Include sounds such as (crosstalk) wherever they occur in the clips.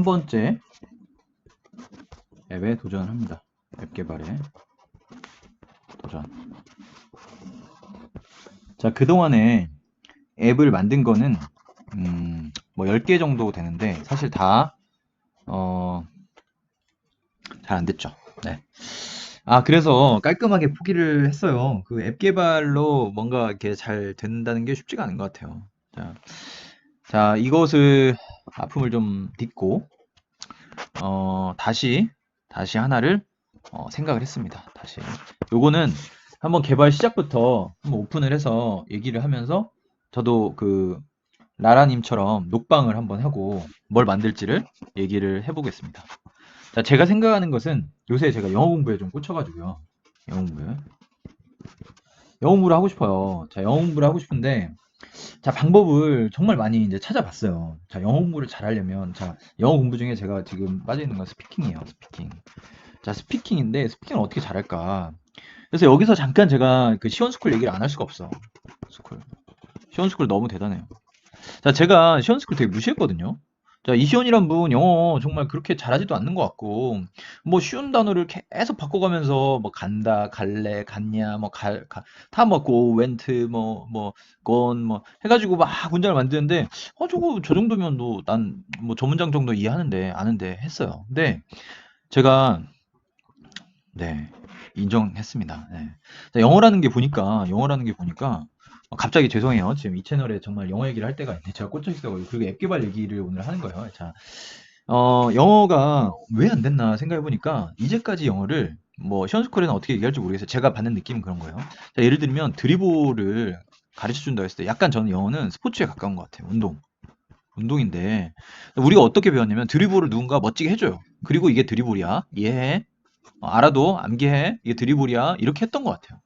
한 번째 앱에 도전합니다. 앱 개발에 도전. 자, 그동안에 앱을 만든 거는 음, 뭐 10개 정도 되는데 사실 다 어, 잘 안 됐죠. 네. 아, 그래서 깔끔하게 포기를 했어요. 그 앱 개발로 뭔가 이렇게 잘 된다는 게 쉽지가 않은 것 같아요. 자, 자, 이것을 아픔을 좀 딛고 어, 다시 다시 하나를 어, 생각을 했습니다. 다시. 요거는 한번 개발 시작부터 한번 오픈을 해서 얘기를 하면서 저도 그 라라님처럼 녹방을 한번 하고 뭘 만들지를 얘기를 해보겠습니다. 자, 제가 생각하는 것은 요새 제가 영어 공부에 좀 꽂혀가지고요. 영어 공부에. 영어 공부를 하고 싶어요. 자, 영어 공부를 하고 싶은데, 자, 방법을 정말 많이 이제 찾아봤어요. 자, 영어 공부를 잘 하려면, 자, 영어 공부 중에 제가 지금 빠져있는 건 스피킹이에요. 스피킹. 자, 스피킹인데, 스피킹을 어떻게 잘할까? 그래서 여기서 잠깐 제가 그 시원스쿨 얘기를 안 할 수가 없어. 스쿨. 시원스쿨 너무 대단해요. 자, 제가 시원스쿨 되게 무시했거든요. 자, 이시온이란 분 영어 정말 그렇게 잘하지도 않는 것 같고, 뭐 쉬운 단어를 계속 바꿔가면서 뭐 간다, 갈래, 갔냐, 뭐 갈, 가, 다 먹고, 웬트, 뭐, 뭐, 건, 뭐, 해가지고 막 문장을 만드는데, 어, 저거, 저 정도면 뭐, 난, 뭐, 저 문장 정도 이해하는데, 아는데 했어요. 근데, 제가, 네, 인정했습니다. 네. 자, 영어라는 게 보니까, 영어라는 게 보니까, 어, 갑자기 죄송해요. 지금 이 채널에 정말 영어 얘기를 할 때가 있는데 제가 꽂혀 있어가지고 그리고 앱 개발 얘기를 오늘 하는 거예요. 자, 어, 영어가 왜 안 됐나 생각해 보니까 이제까지 영어를 뭐 시원스쿨에는 어떻게 얘기할지 모르겠어요. 제가 받는 느낌은 그런 거예요. 자, 예를 들면 드리블을 가르쳐 준다고 했을 때 약간 저는 영어는 스포츠에 가까운 것 같아요. 운동. 운동인데 우리가 어떻게 배웠냐면 드리블을 누군가 멋지게 해줘요. 그리고 이게 드리블이야. 이해해. 어, 알아도 암기해. 이게 드리블이야. 이렇게 했던 것 같아요.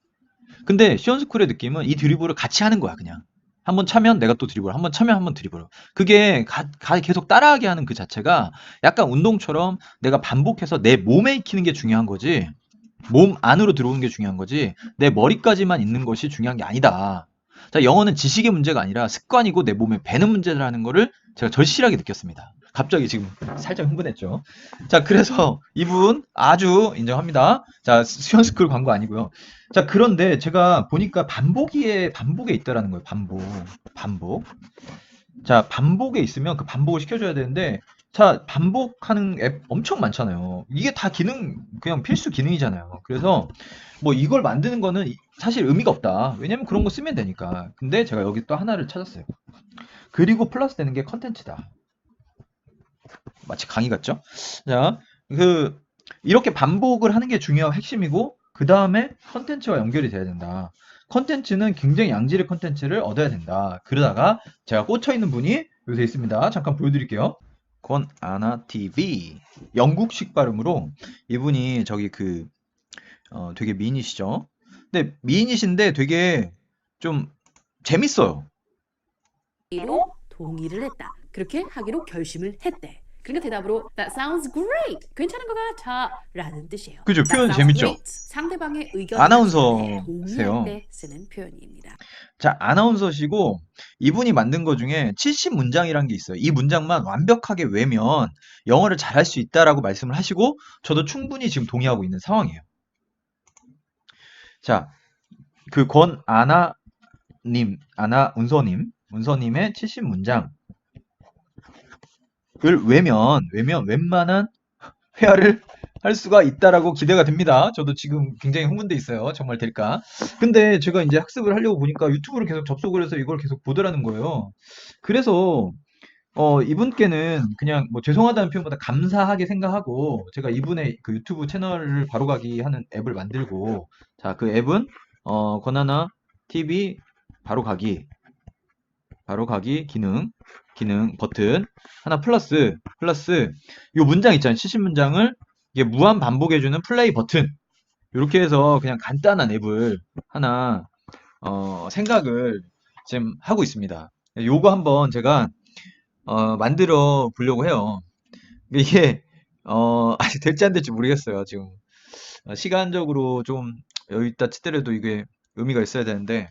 근데 시원스쿨의 느낌은 이 드리블을 같이 하는 거야, 그냥. 한번 차면 내가 또 드리블, 한번 차면 한번 드리블. 그게 가, 가- 계속 따라하게 하는 그 자체가 약간 운동처럼 내가 반복해서 내 몸에 익히는 게 중요한 거지. 몸 안으로 들어오는 게 중요한 거지. 내 머리까지만 있는 것이 중요한 게 아니다. 자, 영어는 지식의 문제가 아니라 습관이고 내 몸에 배는 문제라는 거를 제가 절실하게 느꼈습니다. 갑자기 지금 살짝 흥분했죠. 자, 그래서 이분 아주 인정합니다. 자, 시원스쿨 광고 아니고요. 자, 그런데 제가 보니까 반복이에, 반복에 있다라는 거예요. 반복. 반복. 자, 반복에 있으면 그 반복을 시켜줘야 되는데, 자, 반복하는 앱 엄청 많잖아요. 이게 다 기능, 그냥 필수 기능이잖아요. 그래서 뭐 이걸 만드는 거는 사실 의미가 없다. 왜냐면 그런 거 쓰면 되니까. 근데 제가 여기 또 하나를 찾았어요. 그리고 플러스 되는 게 컨텐츠다. 마치 강의 같죠? 자, 그, 이렇게 반복을 하는 게 중요하고 핵심이고, 그 다음에 컨텐츠와 연결이 돼야 된다. 컨텐츠는 굉장히 양질의 컨텐츠를 얻어야 된다. 그러다가 제가 꽂혀 있는 분이 요새 있습니다. 잠깐 보여드릴게요. 권아나 TV. 영국식 발음으로 이분이 저기 그, 어, 되게 미인이시죠? 근데 미인이신데 되게 좀 재밌어요. 로 동의를 했다. 그렇게 하기로 결심을 했대. 그러니까 대답으로 That sounds great. 괜찮은 것 같아. 라는 뜻이에요. 그죠? 표현 재밌죠? great. 상대방의 의견 아나운서세요. 때 쓰는 표현입니다. 자, 아나운서시고 이분이 만든 것 중에 70 문장이라는 게 있어요. 이 문장만 완벽하게 외면 영어를 잘할 수 있다라고 말씀을 하시고 저도 충분히 지금 동의하고 있는 상황이에요. 자, 그 권 아나님, 아나 운서님, 운서님의 70 문장 을 외면, 외면 웬만한 회화를 할 수가 있다라고 기대가 됩니다. 저도 지금 굉장히 흥분돼 있어요. 정말 될까? 근데 제가 이제 학습을 하려고 보니까 유튜브를 계속 접속을 해서 이걸 계속 보더라는 거예요. 그래서 어, 이분께는 그냥 뭐 죄송하다는 표현보다 감사하게 생각하고 제가 이분의 그 유튜브 채널을 바로가기 하는 앱을 만들고 자, 그 앱은 어, 권하나 TV 바로가기 바로가기 기능 기능 버튼 하나 플러스 플러스 요 문장 있잖아요. 70문장을 이게 무한 반복해주는 플레이 버튼 이렇게 해서 그냥 간단한 앱을 하나 어, 생각을 지금 하고 있습니다. 요거 한번 제가 어, 만들어 보려고 해요. 이게 어, (laughs) 아직 될지 안 될지 모르겠어요. 지금 어, 시간적으로 좀 여유 있다 치더라도 이게 의미가 있어야 되는데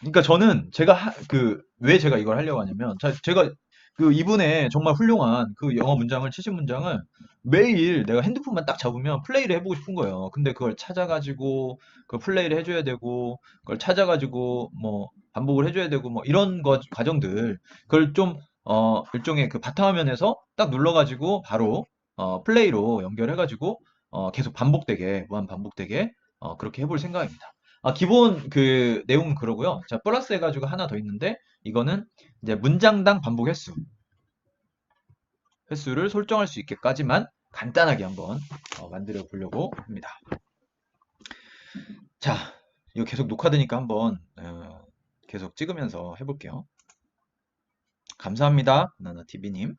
그러니까 저는 제가 그 왜 제가 이걸 하려고 하냐면 자, 제가 그 이분의 정말 훌륭한 그 영어 문장을 70문장을 매일 내가 핸드폰만 딱 잡으면 플레이를 해보고 싶은 거예요. 근데 그걸 찾아가지고 그 플레이를 해줘야 되고 그걸 찾아가지고 뭐 반복을 해줘야 되고 뭐 이런 거 과정들 그걸 좀 어, 일종의 그 바탕화면에서 딱 눌러가지고 바로 어, 플레이로 연결해가지고 어, 계속 반복되게 무한 반복되게 어, 그렇게 해볼 생각입니다. 아, 기본 그 내용은 그러고요. 자, 플러스 해가지고 하나 더 있는데 이거는 이제 문장당 반복 횟수 횟수를 설정할 수 있게까지만 간단하게 한번 어, 만들어 보려고 합니다. 자, 이거 계속 녹화되니까 한번 어, 계속 찍으면서 해볼게요. 감사합니다, 나나TV님.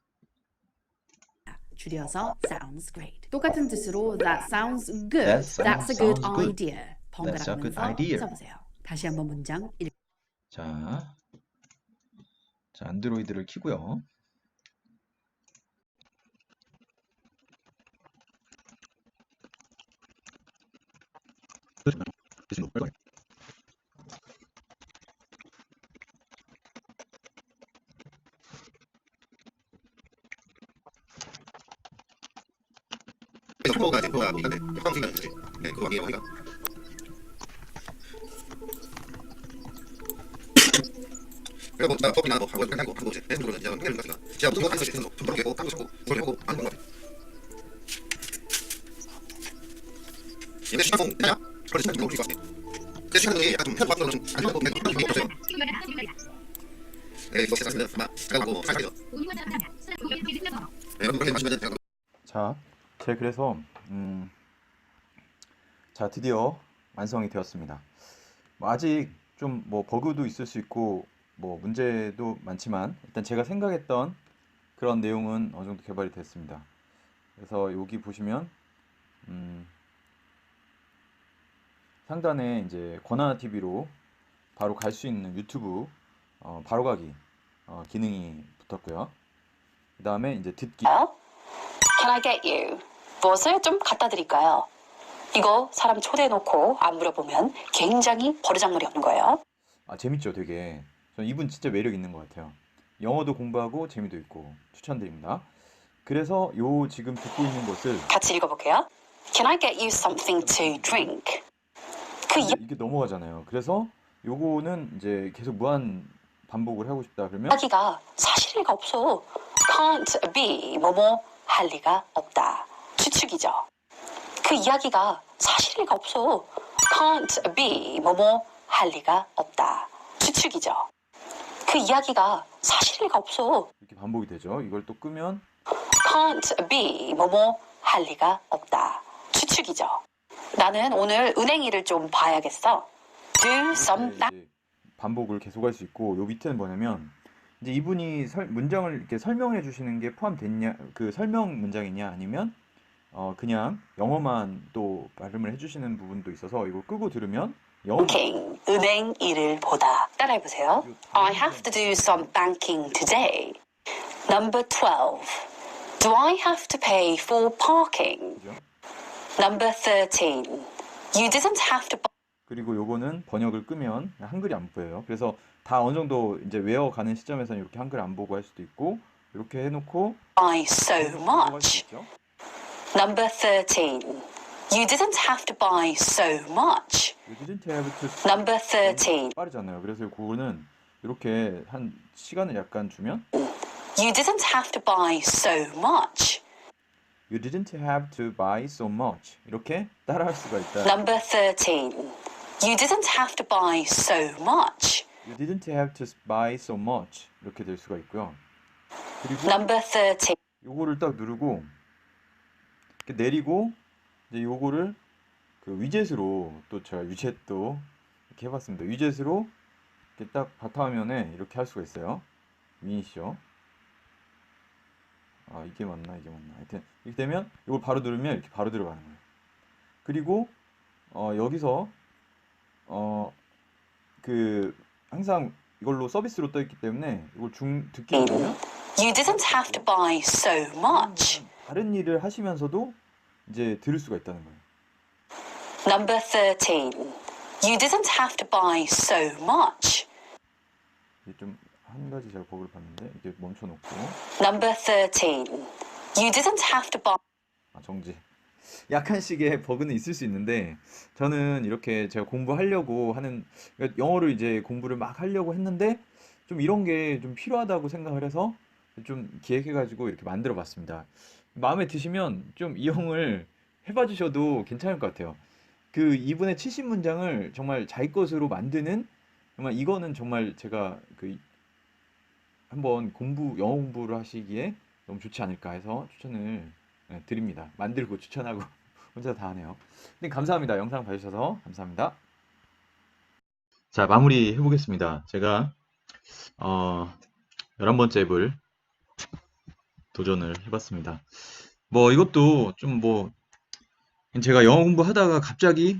줄여서 sounds great. 똑같은 뜻으로 that sounds good. That a good sounds good. idea. That's a good 번갈아 가면서 idea. 써보세요. 다시 한번 문장 읽. 자, 자 안드로이드를 키고요. 그래서 프로가 이제 프로가 있는데 효과음 생각이 있지. 네, 그거 아니에요, 하니까. 그래서 뭐 나, 법이나 뭐 하고 그냥 하고 이제 대중적으로 이제 하니까 제가 무슨 거 하는 것이 있어서 좀 그렇게 하고 하고 싶고 그걸 하고 하는 것 같아요. 근데 시간 송 되냐? 그래서 시간 좀 올릴 것 같아요. 제 시간이 약간 좀 해도 받으면 좀 아니면 뭐 그냥 그런 게 없어요. 네, 이거 세상에 아마 제가 하고 살살요. 네, 여러분 그렇게 마시면 제가 자, 제 그래서 음, 자 드디어 완성이 되었습니다. 뭐 아직 좀 뭐 버그도 있을 수 있고 뭐 문제도 많지만 일단 제가 생각했던 그런 내용은 어느 정도 개발이 됐습니다. 그래서 여기 보시면 음, 상단에 이제 권하나 TV로 바로 갈 수 있는 유튜브 어, 바로 가기 어, 기능이 붙었고요. 그 다음에 이제 듣기 Can I get you? 무엇을 좀 갖다 드릴까요? 이거 사람 초대해놓고 안 물어보면 굉장히 버르장머리 없는 거예요. 아, 재밌죠, 되게. 전 이분 진짜 매력 있는 것 같아요. 영어도 공부하고 재미도 있고 추천드립니다. 그래서 요 지금 듣고 있는 것을 같이 읽어볼게요. Can I get you something to drink? 그 이게, 이게 넘어가잖아요. 그래서 요거는 이제 계속 무한 반복을 하고 싶다 그러면 이야기가 사실 리가 없어. Can't be 뭐뭐 할 리가 없다. 추측이죠. 그 이야기가 사실 리가 없어. Can't be 뭐뭐 할 리가 없다. 추측이죠. 그 이야기가 사실 리가 없어. 이렇게 반복이 되죠. 이걸 또 끄면 can't be 뭐뭐 할 리가 없다. 추측이죠. 나는 오늘 은행 일을 좀 봐야겠어. do something. 이제 반복을 계속할 수 있고 요 밑에는 뭐냐면 이제 이분이 설- 문장을 이렇게 설명해 주시는 게 포함됐냐 그 설명 문장이냐 아니면 어 그냥 영어만 또 발음을 해주시는 부분도 있어서 이거 끄고 들으면 영어 banking, 은행 일을 보다. 따라해보세요. I have to do some banking today. Number 12. Do I have to pay for parking? 그죠? Number 13. You didn't have to buy 그리고 요거는 번역을 끄면 한글이 안 보여요. 그래서 다 어느 정도 이제 외워가는 시점에서는 이렇게 한글 안 보고 할 수도 있고 이렇게 해놓고 so 들어갈 수 much. Number 13. You didn't have to buy so much. You didn't have to Number 13. 빠르잖아요. 그래서 그거는 이렇게 한 시간을 약간 주면 You didn't have to buy so much. You didn't have to buy so much 이렇게 따라할 수가 있다. Number 13. You didn't have to buy so much. You didn't have to buy so much 이렇게 될 수가 있고요. 그리고 Number 13. 요거를 딱 누르고 내리고 이제 요거를 그 위젯으로 또 제가 위젯도 이렇게 해봤습니다. 위젯으로 이렇게 딱 바탕화면에 이렇게 할 수가 있어요. 미니쇼. 아 이게 맞나 이게 맞나. 하여튼 이렇게 되면 이걸 바로 누르면 이렇게 바로 들어가는 거예요. 그리고 어 여기서 어 그 항상 이걸로 서비스로 떠 있기 때문에 이걸 중 듣기 누르면 You didn't have to buy so much. 다른 일을 하시면서도 이제 들을 수가 있다는 거예요. Number 13. You didn't have to buy so much. 좀 한 가지 제가 버그를 봤는데 이게 멈춰 놓고 Number 13. You didn't have to buy 아, 정지. 약간씩의 버그는 있을 수 있는데 저는 이렇게 제가 공부하려고 하는 그러니까 영어를 이제 공부를 막 하려고 했는데 좀 이런 게 좀 필요하다고 생각을 해서 좀 기획해가지고 이렇게 만들어 봤습니다. 마음에 드시면 좀 이용을 해봐 주셔도 괜찮을 것 같아요. 그 2분의 70문장을 정말 자기 것으로 만드는 정말 이거는 정말 제가 그 한번 공부 영어 공부를 하시기에 너무 좋지 않을까 해서 추천을 네, 드립니다. 만들고 추천하고 (laughs) 혼자 다 하네요. 네, 감사합니다. 영상 봐주셔서 감사합니다. 자, 마무리 해보겠습니다. 제가 어, 11번째 앱을 도전을 해봤습니다. 뭐 이것도 좀 뭐 제가 영어 공부하다가 갑자기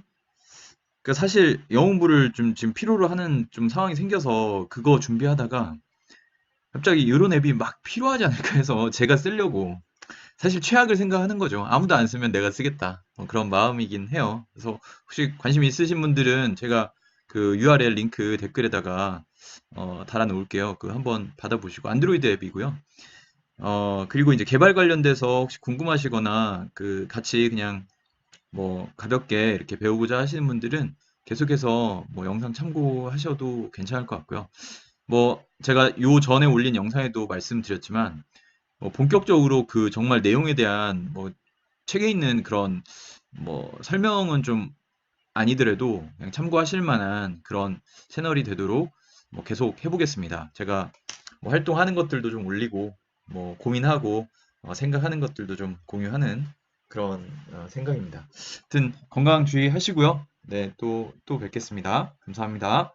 그 사실 영어 공부를 좀 지금 필요로 하는 좀 상황이 생겨서 그거 준비하다가 갑자기 이런 앱이 막 필요하지 않을까 해서 제가 쓰려고 사실 최악을 생각하는 거죠. 아무도 안 쓰면 내가 쓰겠다. 뭐 그런 마음이긴 해요. 그래서 혹시 관심 있으신 분들은 제가 그 URL 링크 댓글에다가 어, 달아 놓을게요. 그 한번 받아보시고 안드로이드 앱이고요. 어, 그리고 이제 개발 관련돼서 혹시 궁금하시거나 그 같이 그냥 뭐 가볍게 이렇게 배우고자 하시는 분들은 계속해서 뭐 영상 참고하셔도 괜찮을 것 같고요. 뭐 제가 요 전에 올린 영상에도 말씀드렸지만 뭐 본격적으로 그 정말 내용에 대한 뭐 책에 있는 그런 뭐 설명은 좀 아니더라도 그냥 참고하실 만한 그런 채널이 되도록 뭐 계속 해보겠습니다. 제가 뭐 활동하는 것들도 좀 올리고 뭐 고민하고 어, 생각하는 것들도 좀 공유하는 그런 어, 생각입니다. 하여튼 건강 주의하시고요. 네, 또, 또 뵙겠습니다. 감사합니다.